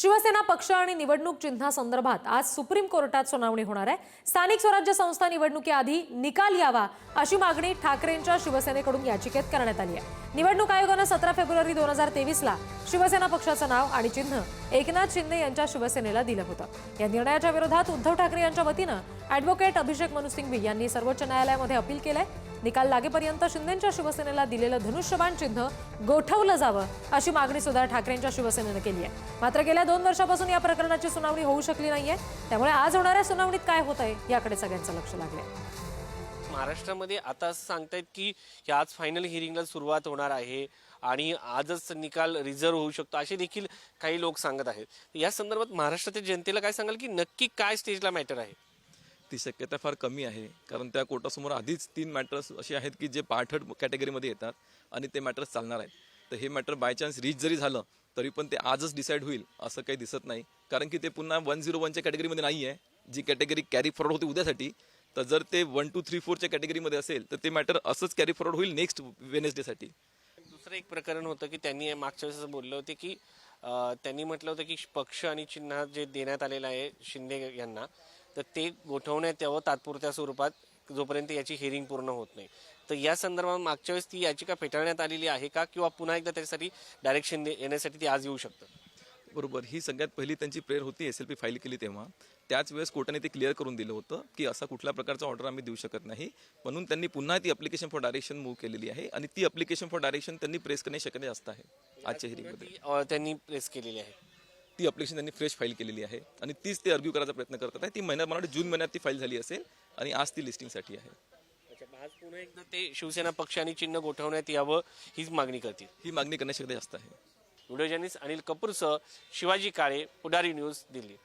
शिवसेना पक्ष आणि निवडणूक चिन्हासंदर्भात आज सुप्रीम कोर्टात सुनावणी होणार आहे. स्थानिक स्वराज्य संस्था निवडणुकीआधी निकाल यावा अशी मागणी ठाकरेंच्या शिवसेनेकडून याचिकेत करण्यात आली आहे. निवडणूक आयोगानं सतरा फेब्रुवारी दोन हजार तेवीसला शिवसेना पक्षाचं नाव आणि चिन्ह एकनाथ शिंदे यांच्या शिवसेनेला दिलं होतं. या निर्णयाच्या विरोधात उद्धव ठाकरे यांच्या वतीनं अॅडव्होकेट अभिषेक मनुसिंघवी यांनी सर्वोच्च न्यायालयामध्ये अपील केलंय. निकाल लागेपर्यंत शिंदेच्या शिवसेनेला दिलेलं धनुष्यबाण चिन्ह गोठवलं जावं अशी मागणी सुद्धा ठाकरेंच्या शिवसेनेनं केली आहे. मात्र गेल्या दोन वर्षापासून या प्रकरणाची सुनावणी होऊ शकली नाहीये. त्यामुळे आज होणाऱ्या सुनावणीत काय होत आहे याकडे सगळ्यांचं लक्ष लागलंय. महाराष्ट्रामध्ये आता असं सांगतायत की आज फायनल हिअरिंगला सुरुवात होणार आहे आणि आजच निकाल रिझर्व होऊ शकतो असे देखील काही लोक सांगत आहेत. या संदर्भात महाराष्ट्रातील जनतेला काय सांगाल की नक्की काय स्टेजला मॅटर आहे? ती शक्यता फार कमी आहे. कारण त्या कोर्टासमोर आधीच तीन मॅटर्स असे आहेत की जे पाठड कॅटेगरीमध्ये येतात आणि ते मॅटर्स चालणार आहेत. तर हे मॅटर बाय चान्स रीच जरी झालं तरी पण ते आजच डिसाईड होईल असं काही दिसत नाही. कारण की ते पुन्हा वन झिरो वनच्या कॅटेगरीमध्ये नाही आहे जी कॅटेगरी कॅरी फॉरवर्ड होती उद्यासाठी तर जर ते वन टू थ्री फोरच्या कॅटेगरीमध्ये असेल तर ते मॅटर असंच कॅरी फॉरवर्ड होईल नेक्स्ट वेनेसडेसाठी दुसरं एक प्रकरण होतं की त्यांनी मागच्या वेळेस बोललं होते की त्यांनी म्हटलं होतं की पक्ष आणि चिन्ह जे देण्यात आलेलं आहे शिंदे यांना तर ते गोठवण्यात यावं तात्पुरत्या स्वरूपात जोपर्यंत याची हिअरिंग पूर्ण होत नाही. तर या संदर्भात मागच्या वेळेस ती याचिका फेटाळण्यात आलेली आहे का? किंवा पुन्हा एकदा त्याच्यासाठी डायरेक्ट शिंदे येण्यासाठी ती आज येऊ शकतं? बरोबर. ही सगळ्यात पहिली त्यांची प्रेयर होती एस एल पी फाईल केली तेव्हा. त्याच वेळेस कोर्टाने ते क्लिअर करून दिलं होतं की असा कुठल्या प्रकारचा ऑर्डर आम्ही देऊ शकत नाही. म्हणून त्यांनी पुन्हा ती अप्लिकेशन फॉर डायरेक्शन मूव्ह केलेली आहे आणि ती अप्लिकेशन फॉर डायरेक्शन त्यांनी प्रेस करण्याची शक्यता जास्त आहे. आजच्या अं, त्यांनी प्रेस केलेली आहे. ती अप्लिकेशन त्यांनी फ्रेश फाईल केलेली आहे. आणि तीच ते अर्ग्यू करायचा प्रयत्न करतात आहे. ती महिन्यात मला वाटतं जून महिन्यात ती फाईल झाली असेल आणि आज ती लिस्टिंगसाठी आहे. आज पुन्हा एकदा ते शिवसेना पक्ष आणि चिन्ह गोठवण्यात यावं हीच मागणी करतील. ही मागणी करण्याची शक्यता जास्त आहे. व्हिडिओ जर्नलिस्ट अनिल कपूरसह शिवाजी काळे पुढारी न्यूज दिल्ली.